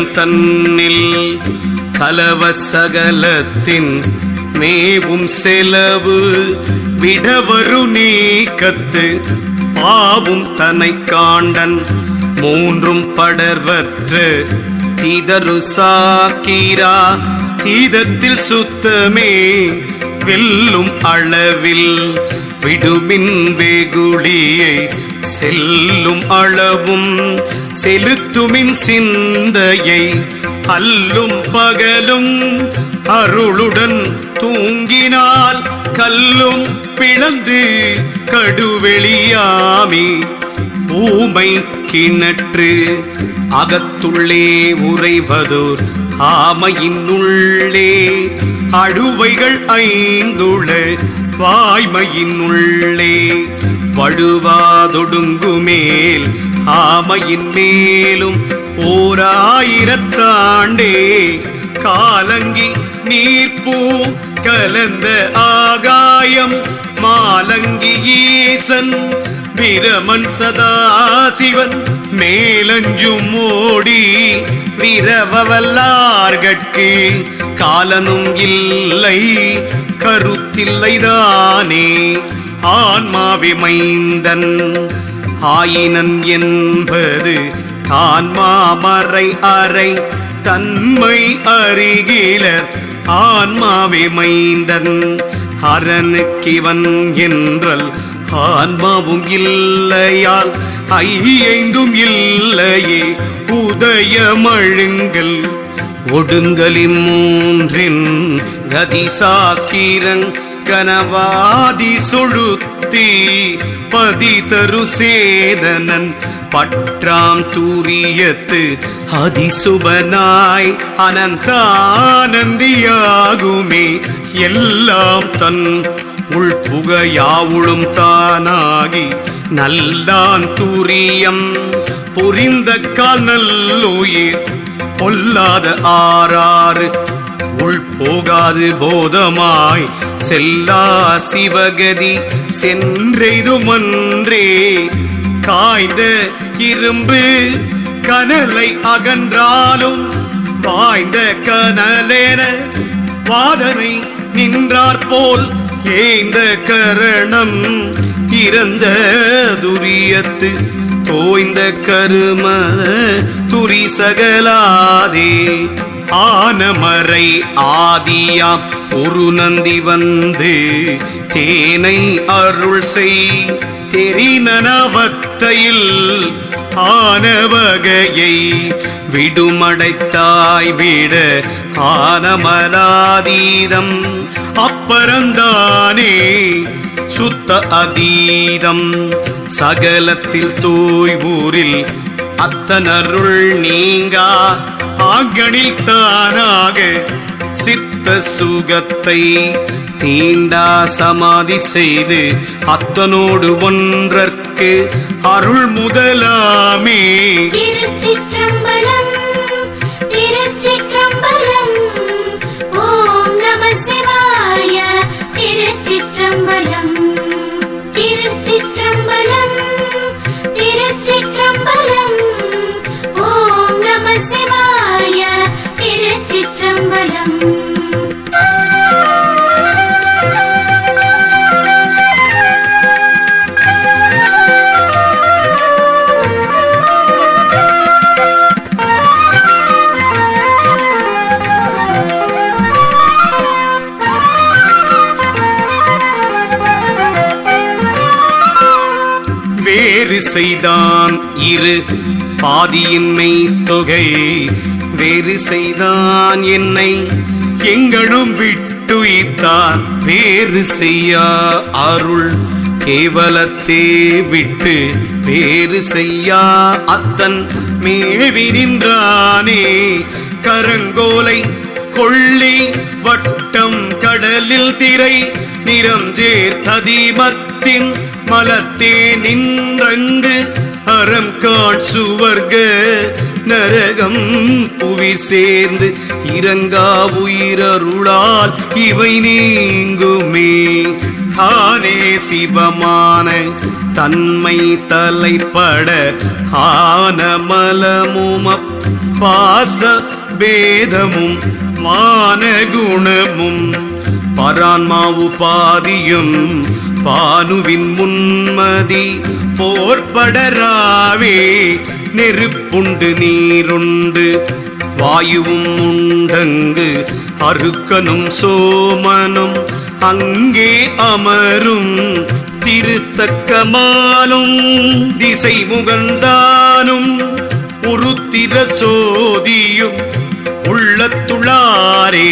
கேவலம் தன்னில் கலவசகலத்தின் மேவும் செலவு விடவரு நீக்கத்து பாவும் தனை காண்டன் மூன்றும் படர்வற்று தீதரு சாக்கீரா தீதத்தில் சுத்தமே வெல்லும் அளவில் விடுமின் வெகுளியை செல்லும் அளவும் செலுத்துமின் சிந்தையை அல்லும் பகலும் அருளுடன் தூங்கினால் கல்லும் பிளந்து கடுவெளியாமி. பூமை கிணற்று அகத்துள்ளே உறைவதோர் ஆமையின் உள்ளே அழுவைகள் ஐந்துள வாய்மையின் உள்ளே வழுவாதொடுங்குமேல் ஆமையின் மேலும் ஓராயிரத்தாண்டே காலங்கி நீர்ப்பூ கலந்த ஆகாயம் மாலங்கி ஈசன் பிரமன் சதாசிவன் மேலஞ்சும் ஓடி விரவல்லார்கட்கு காலனும் இல்லை கருத்தில்லைதானே. ஆன்மாவிமைந்தன் ஆயினன் என்பது தான் மாமறை அறை தன்மை அருகிலர். ஆன்மாவிமைந்தன் அரணுக்கிவன் என்றல் ஆன்மாவும் இல்லையால் ஐயைந்தும் இல்லையே. உதயமழுங்கள் ஒடுங்கலின் மூன்றின் கதிசாக்கிரங் கனவாதி சொழுத்தி பதிதரு சேதனன் பற்றாம் தூரியத்து அதிசுபனாய் அனந்தானந்தியாகுமே. எல்லாம் தன் உள்புகையாவுளும் தானாகி நல்லான் தூரியம் புரிந்த கால் நல்லுயிர் பொல்லாத ஆறாறு உள் போகாது போதமாய் செல்லா சிவகதி சென்றெய்துமன்றே காய்ந்த இரும்பு கனலை அகன்றாலும் வாய்ந்த கனலேன வாதனை நின்றார் போல் ஏந்த கரணம் இறந்த துரியத்து தோய்ந்த கரும துரி சகலாதே. ஆனமறை ஆதியாம் ஒரு நந்தி வந்து தேனை அருள் செய். தெரிநனவத்தையில் ஆனவகையை விடுமடைத்தாய் விட ஆனமலாதீதம். அப்பறந்தானே சுத்த அதீதம். சகலத்தில் தூய்வூரில் அத்தனருள் நீங்கா. ஆங்கணில் தானாக சித்த சுகத்தை தீண்டா சமாதி செய்து அத்தனோடு ஒன்றற்கு அருள் முதலாமே. செய்தான் இரு பாதியின்மை தொகை. வேறு செய்தான் என்னை எங்களும் விட்டுயித்தான் வேறு செய்யா அருள் கேவலத்தே விட்டு. வேறு செய்யா அத்தன் மேவி நின்றானே. கரங்கோலை கொள்ளி வட்டம் கடலில் திரை. நிறம் சேர்த்ததிமத்தின் மலத்தே நின்றங்கு அறம் காட்சுவர்க நரகம் புவி சேர்ந்து இறங்கா உயிரருளால் இவை நீங்குமே. தானே சிவமான தன்மை தலைப்பட ஆனமலமும் பாச பேதமும் மான குணமும் பரான்மாவு பாதியும் பானுவின் முன்மதி போர்படராவே நெருப்புண்டு நீருண்டு வாயுவும் உண்டங்கு அருக்கனும் சோமனும் அங்கே அமரும் திருத்தக்கமாலும் திசை முகந்தானும் உருத்திர சோதியும் உள்ளத்துளாரே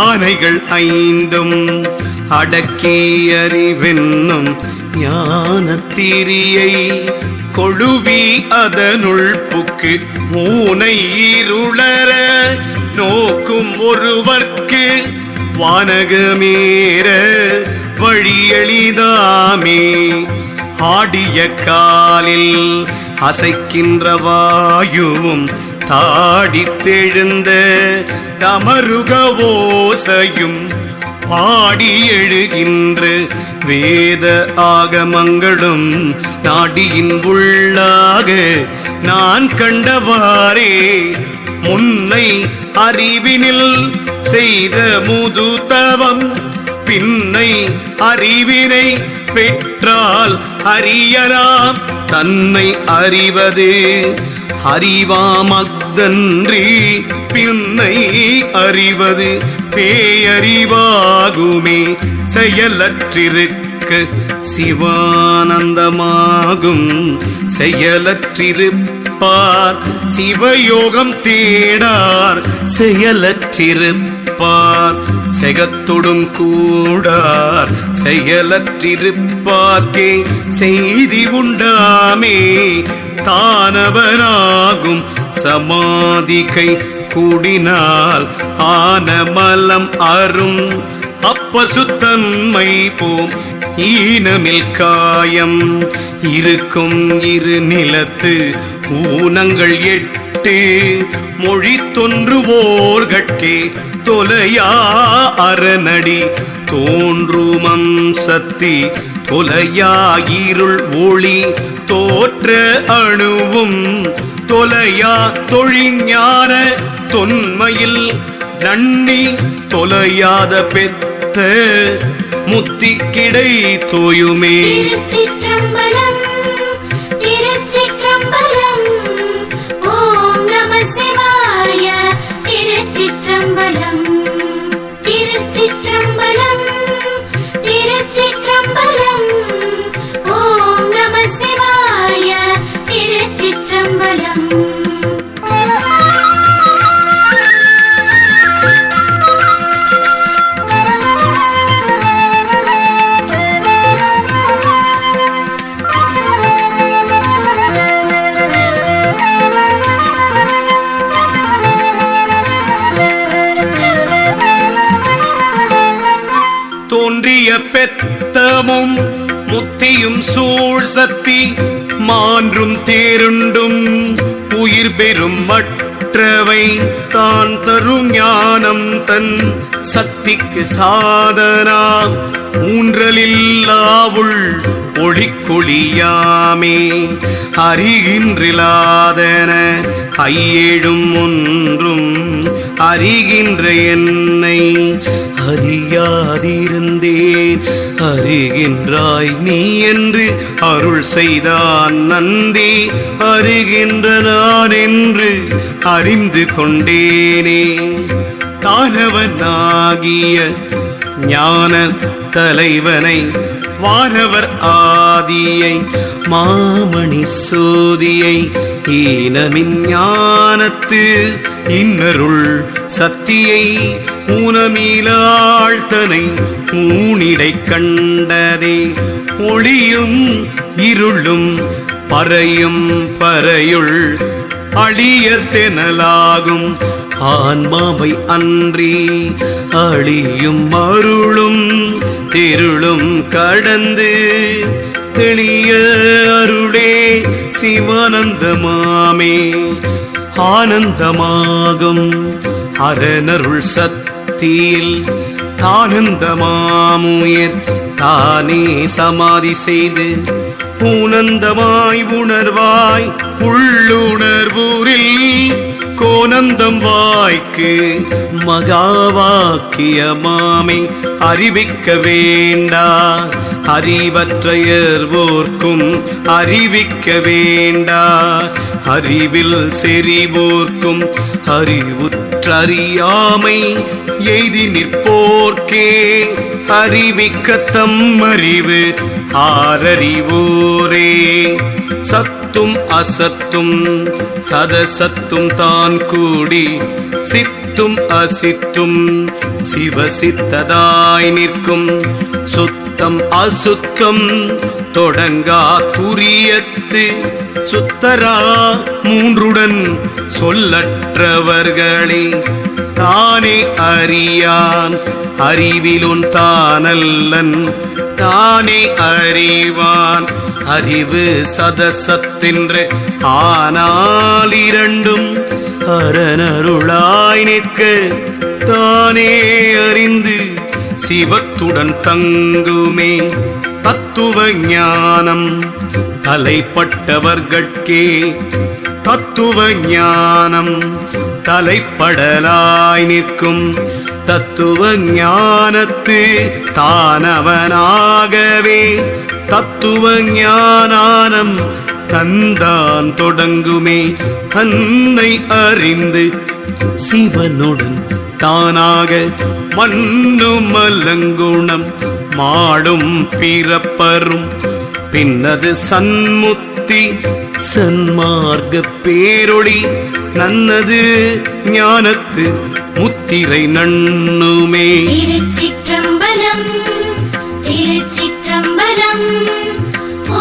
ஆனைகள் ஐந்தும் அடக்கியறிவென்னும் ஞானத்திரியை கொழுவி அதனுள் புக்கு மூனை இருளர நோக்கும் ஒருவர்க்கு வானகமேற வழியளிதாமே. ஆடிய காலில் அசைக்கின்ற வாயுவும் தாடித்தெழுந்த தமருக ஓசையும் பாடி எழுகின்ற வேத ஆகமங்களும் நாடியின் உள்ளாக நான் கண்டவாறே. முன்னை அறிவினில் செய்த முது தவம் பின்னை அறிவினை பெற்றால் அறியலாம். தன்னை அறிவது அறிவாமக்தன்றி பின்னை அறிவது பேயறிவாகுமே செயலற்றிருக்க சிவானந்தமாகும். செயலற்றிருப்பார் சிவயோகம் தேடார் செயலற்றிருப்பார் செகத்தொடும் கூடார் செயலற்றிருப்பார்க்கே செய்தி உண்டாமே தானவனாகும் சமாதிகை கூடினால் ஆனமலம் அரும் அப்பசுத்தன்மை போம். ஈனமில் காயம் இருக்கும் இரு நிலத்து ஊனங்கள் எட்டு. மொழி தொன்றுவோர்கட்கே தொலையா அரணடி தோன்றுமம் சத்தி தொலையா இருள் ஒளி. தோற்ற அணுவும் தொலையா தொழிஞான தொன்மையில் நன்னி தொலையாத பெத்த முத்தி கிடை தோயுமே மனமும் முத்தியும் சூழ் சக்தி மான்றும் தேருண்டும் உயிர் பெறும் மற்றவை தான் தரும் ஞானம் தன் சக்திக்கு சாதனா. ஊன்றலில்லாவுள் ஒளிக்கொழியாமே. அறிகின்றிலாதன ஐயேழும் ஒன்றும் அறிகின்ற என்னை. அறியாதிருந்தேன். அறிகின்றாய் நீ என்று அருள் செய்தான் நந்தி. அறிகின்ற நான் என்று அறிந்து கொண்டேனே. தானவனாகிய ஞான தலைவனை வானவர் ஆதியை மாமணி சோதியை ஈனமின் ஞானத்து இன்னருள் சத்தியை ஊனமீளாழ்த்தனை ஊனிடை கண்டதே. ஒளியும் இருளும் பறையும் பறையுள் அழியர் தெனலாகும். ஆன்மாவை அன்றி அழியும் அருளும் திருளும் கடந்து தெளிய அருளே சிவானந்தமாமே. ஆனந்தமாகும் அரணருள் சத் தீயில் சக்தியில் ஆனந்தமாமுயர் தானே சமாதி செய்து பூனந்தமாய் உணர்வாய் உள்ளுணர்வூரில் கோனந்தம் வாய்க்கு மகாவாக்கியமாமே அறிவிக்க வேண்டா. அறிவற்றையர்வோர்க்கும் அறிவிக்க வேண்டா. அறிவில் செறிவோர்க்கும் அறிவுற்றறியாமை எய்தி நிற்போர்க்கே. அறிவிக்க தம் அறிவு ஆரறிவோரே சத்தும் அசத்தும் சதசத்தும் தான் கூடி சித்த சித்தும் அசித்தும் சிவசித்ததாய் நிற்கும். சுத்தம் அசுத்தம் தொடங்கா துரியத்து சுத்தரா மூன்றுடன் சொல்லற்றவர்களே தானே அறியான். அறிவிலுன் தானல்லன் தானே அறிவான். அறிவு சதசத்தின்று. ஆனால் இரண்டும் அரணருளாய் நிற்க தானே அறிந்து சிவத்துடன் தங்குமே. தத்துவ ஞானம் தலைப்பட்டவர்கட்கே. தத்துவ ஞானம் தலைப்படலாய் நிற்கும். தத்துவ ஞானத்து தானவனாகவே. தத்துவ ஞானானம் தந்தான் தொடங்குமே. தன்னை அறிந்து சிவனுடன் தானாக மண்ணும் மலங்குணம் மாடும் பிறப்பரும். பின்னது சன்முத்தி சன்மார்க்க பேரொளி நன்னது ஞானத்து முத்திரை நண்ணுமே. திருச்சிற்றம்பலம் திருச்சிற்றம்பலம்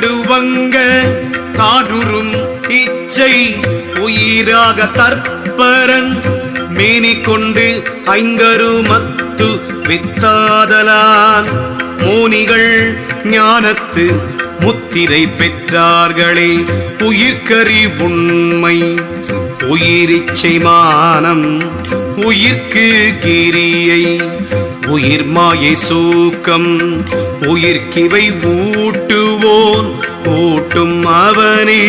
நடுவங்க தானுறும் இச்சை உயிராக தற்பரன். மேனி கொண்டு ஐங்கருமத்து வித்தாதலான். மோனிகள் ஞானத்து முத்திரை பெற்றார்களே. உயிர்கறி உண்மை உயிரிச்சை மானம் உயிர்க்கு கிரியை உயிர் மாயை சூக்கம் உயிர்க்கிவை ஊட்டுவோன் ஊட்டும் அவனே.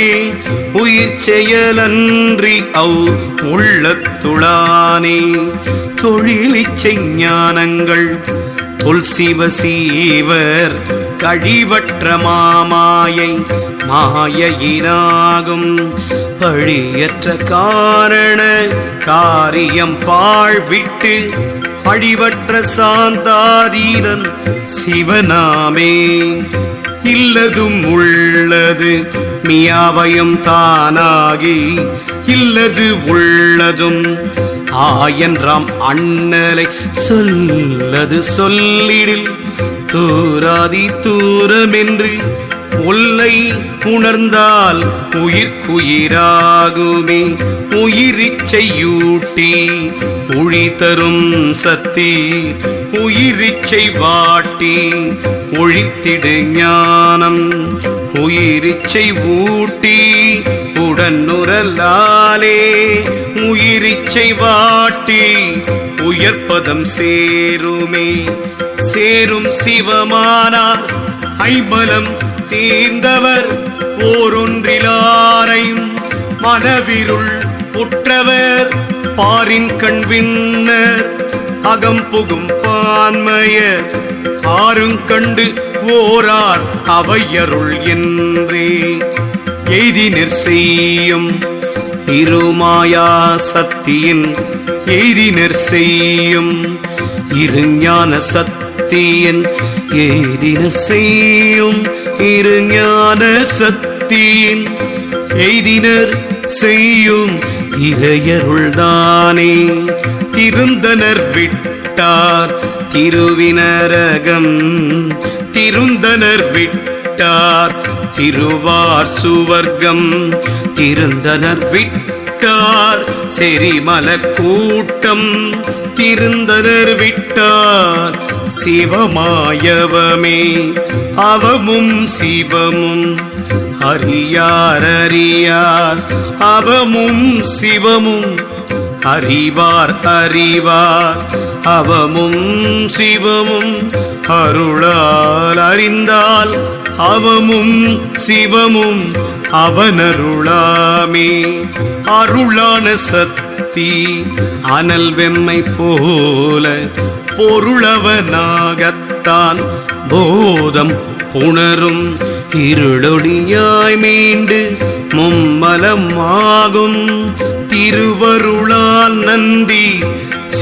உயிர் செயலன்றி அவ் உள்ளத்துளானே தொழிலிச்சை ஞானங்கள் துல்சிவ சீவர் கழிவற்ற மாமாயை மாயையினாகும். பழியற்ற காரண காரியம் பாழ்விட்டு அழிவற்ற சாந்தாதீதன் சிவனாமே. இல்லதும் உள்ளது மியாவையும் தானாகி இல்லது உள்ளதும் ஆயன்றாம் அண்ணலை சொல்லது சொல்லிடில் தூராதி தூரமென்று ஒல்லை உணர்ந்தால் உயிர்க்குயிராகுமே உயிரிச்சையூட்டி ஒளி தரும் சக்தி உயிரிச்சை வாட்டி ஒழித்திடு ஞானம். உயிரிச்சை ஊட்டி உடனுரலாலே உயிரிச்சை வாட்டி உயர்பதம் சேருமே. சேரும் சிவமானார் ஐம்பலம் தீர்ந்தவர் ஓரொன்றிலாரையும் மனவிருள் உற்றவர். பாரின் கண் கண்வின்னர் அகம் புகும் பான்மையர் ஆறுங் கண்டு ஓரார் அவையருள் என்றே எய்தினர் செய்யும் இருமாயா சக்தியின் எய்தினர் செய்யும் இருஞான சக்தியின் எய்தினர் செய்யும் இருஞான சக்தியின் எய்தினர் செய்யும் இறையருள்தானே. திருந்தனர் விட்டார் திருவினரகம். திருந்தனர் விட்டார் திருவார் சுவர்க்கம். திருந்தனர் விட்டார் விட்டார் செரிமல கூட்டம் திருந்தனர் விட்டார். சிவமாயவமே அவமும் சிவமும். அறியார் அறியார் அவமும் சிவமும். அறிவார் அறிவார் அவமும் சிவமும். அருளால் அறிந்தால் அவமும் சிவமும். அவனருளாமே. அருளான சக்தி அனல் வெம்மை போல பொருளவனாகத்தான் போதம் புணரும். இருளொடியாய் மீண்டு மும்மலமாகும். திருவருளால் நந்தி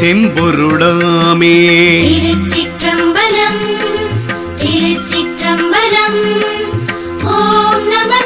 செம்பொருளாமே. திருச்சிற்றம்பலம் திருச்சிற்றம்பலம். ஓம் நம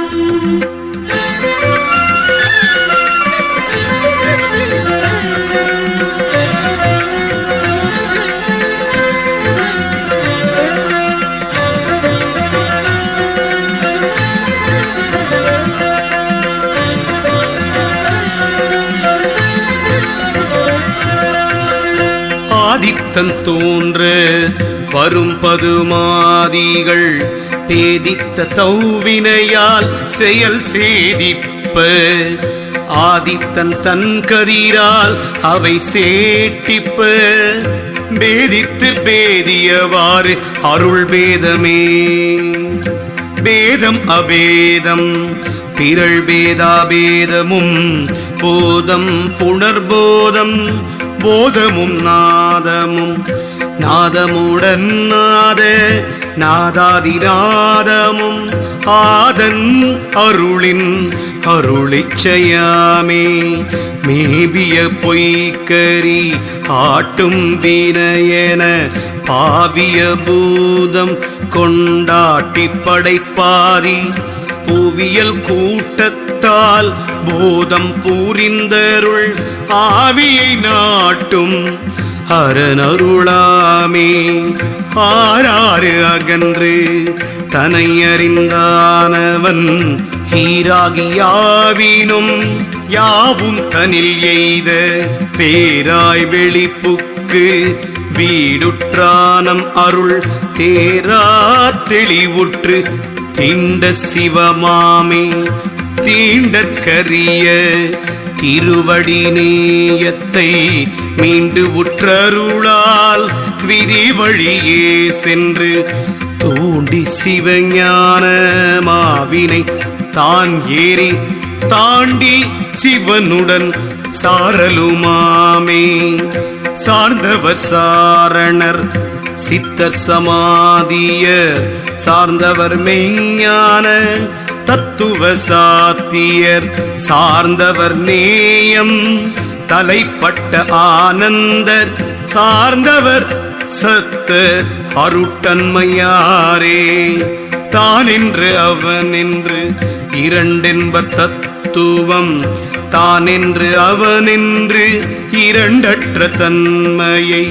ஆதித்தன் தோன்று வரும் பதுமாதிகள் பேதித்த தௌவினையால் செயல் சேதிப்ப. ஆதித்தன் தன் கதிரால் அவை சேட்டிப்ப. பேதித்து பேதியவாறு அருள் பேதமே. பேதம் அபேதம் பிறள் பேதாபேதமும் போதம் புணர்போதம் போதமும் நாதமும் நாதமுடன் நாத நாதாதிநாதமும் ஆதன் அருளின் அருளிச்சையாமே மேபிய பொய்க்கரி ஆட்டும் வினையென பாவிய பூதம் கொண்டாட்டி படைப்பாதி புவியல் கூட்ட கூட்டத்தால் போதம் பூரிந்தருள் ஆவியை நாட்டும் அரணருளாமே. ஆறாறு அகன்று தனை அறிந்தானவன் ஹீராகியாவினும் யாவும் தனில் எய்த பேராய் வெளிப்புக்கு வீடுற்றானம் அருள் தேரா தெளிவுற்று திண்ட சிவமாமே. தீண்டற்கரிய திருவடி நேயத்தை மீண்டு உற்றருளால் விதி வழியே சென்று தூண்டி சிவஞான மாவினை தான் ஏறி தாண்டி சிவனுடன் சாரலுமாமே. சார்ந்தவர் சாரணர் சித்தர் சமாதிய சார்ந்தவர் மெய்ஞான தத்துவ சாத்தியர் சார்ந்தவர் நேயம் தலைப்பட்ட ஆனந்தர் சார்ந்தவர் சத்து அருட்டன்மையாரே. தான் என்று அவன் என்று இரண்டென்பர் தத்துவம் தான் என்று அவன் என்று இரண்டற்ற தன்மையை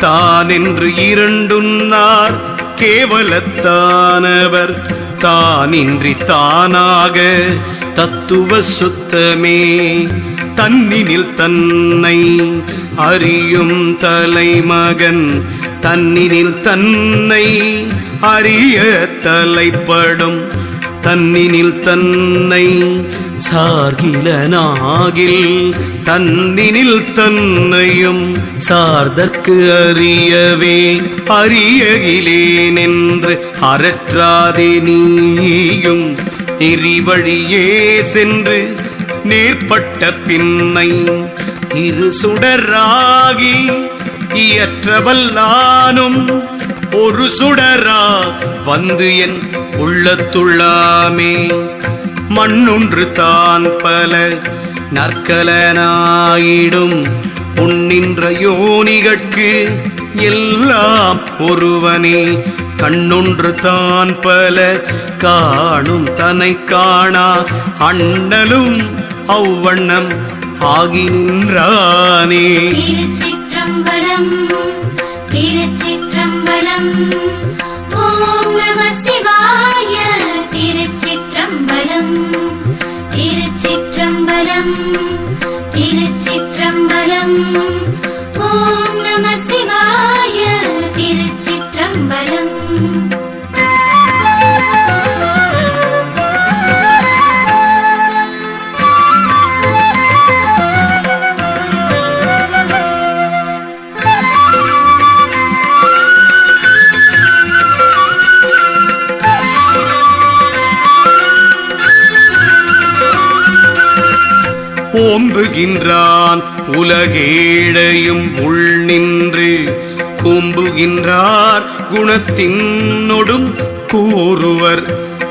தான் என்று இரண்டுன்னார் கேவலத்தானவர் தானின்றி தானாக தத்துவ சுத்தமே தன்னினில் தன்னை அறியும் தலைமகன் தன்னினில் தன்னை அறிய தலைப்படும் தன்னினில் தன்னை சார்கிலனாகில் தன்னினில் தன்னையும் சார்தற்கு அறியவே அறியகிலேன் என்று அறற்றாதே நீயும் நெறிவழியே சென்று நேர்பட்ட பின்னை இரு சுடராகி இயற்றவல்லானும் ஒரு சுடரா வந்து என் உள்ளத்துள்ளாமே. மண்ணொன்று தான் பல நற்கலனாயிடும். உன்னின்ற யோனிகட்கு எல்லாம் ஒருவனே. கண்ணொன்று தான் பல காணும் தனை காணா. அண்ணலும் அவ்வண்ணம் ஆகி நின்றானே. திருச்சிற்றம்பலம் திருச்சிற்றம்பலம். ஓம் நம சிவாய திருச்சிற்றம்பலம் திருச்சிற்றம்பலம் திருச்சிற்றம்பலம். ஓம் நம ஓம்புகின்றான் உலகேழையும் உள் நின்று கூம்புகின்றார் குணத்தின்னொடும் கூறுவர்.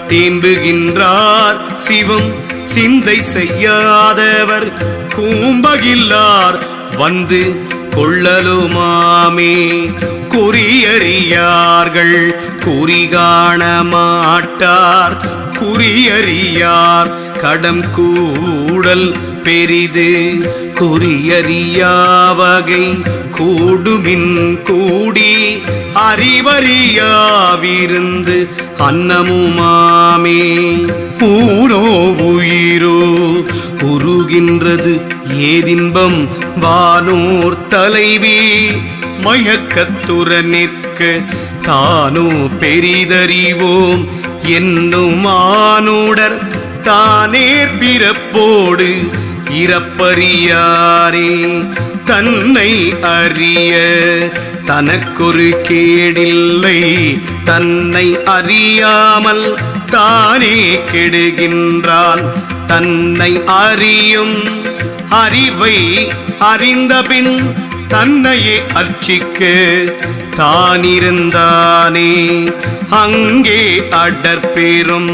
தேம்புகின்றார் சிவம் சிந்தை செய்யாதவர். கூம்பகில்லார் வந்து கொள்ளலுமாமே. குறியறியார்கள் குறிகாண மாட்டார். குறியறியார் கடம் கூடல் பெரிது குறியறியாவகை கூடுமின் கூடி அறிவறியாவிருந்து அன்னமுமாமே. ஊரோ உயிரோ உருகின்றது ஏதின்பம் வானோர் தலைவி. மயக்கத்துற நிற்க தானோ பெரிதறிவோம் என்னும் மானுடர் தானே பிறப்போடு இறப்பறியாரே தன்னை அறிய தனக்கொரு கேடில்லை. தன்னை அறியாமல் தானே கெடுகின்றான். தன்னை அறியும் அறிவை அறிந்தபின் தன்னையே அர்ச்சிக்க தானிருந்தானே. அங்கே அடற்பெரும்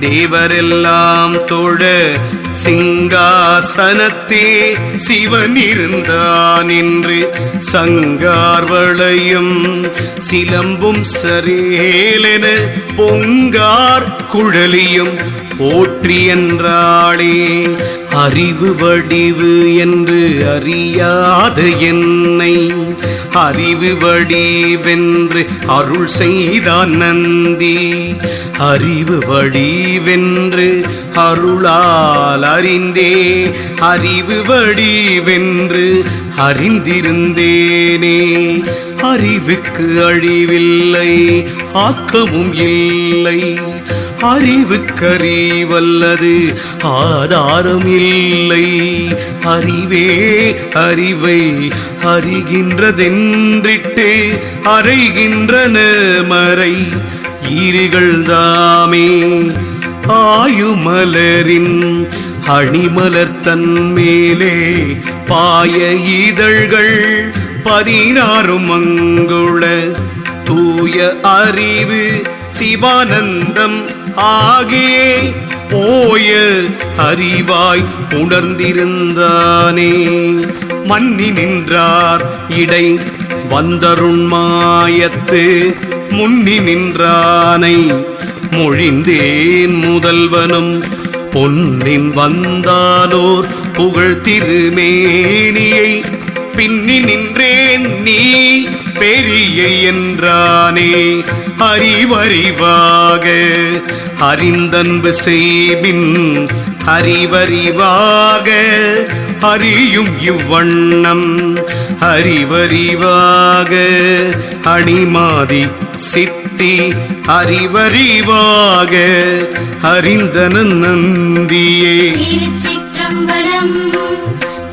தேவரெல்லாம் தொழ சிங்காசனத்தே சிவன் இருந்தான் என்று சங்கார்வளையும் சிலம்பும் சரேலென பொங்கார் குழலியும் போற்றி என்றாளே அறிவு வடிவு என்று அறியாத என்னை. அறிவு வடிவென்று அருள் செய்தான் நந்தி. அறிவு வடிவென்று அருளால் அறிந்தே அறிவு வடிவென்று அறிந்திருந்தேனே. அறிவுக்கு அழிவில்லை ஆக்கமும் இல்லை. அறிவுக்கறிவல்லது ஆதாரம் இல்லை. அறிவே அறிவை அறிகின்றதென்றிட்டு அறைகின்றன மறை ஈறுகள் தாமே. ஆயுமலரின் அணிமலர் தன் மேலே பாய இதழ்கள் பதினாறு மங்குள தூய அறிவு சிவானந்தம் ஆகியே போய அறிவாய் உணர்ந்திருந்தானே. மன்னி நின்றார் இடை வந்தருண்மாயத்து முன்னி நின்றானை மொழிந்தேன் முதல்வனும் பொன்னின் வந்தானோர் புகழ் திருமேனியை பின்னி நின்றேன் நீ பெரிய என்றானே. அறிவறிவாக அறிந்தன்பு செய்வின் அறிவறிவாக அறியும் இவ்வண்ணம் அறிவறிவாக. அணிமாதி சித்தி அறிவறிவாக அறிந்தன நந்தியே.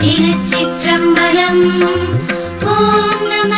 திருச்சிற்றம்பலம் ஓம் நம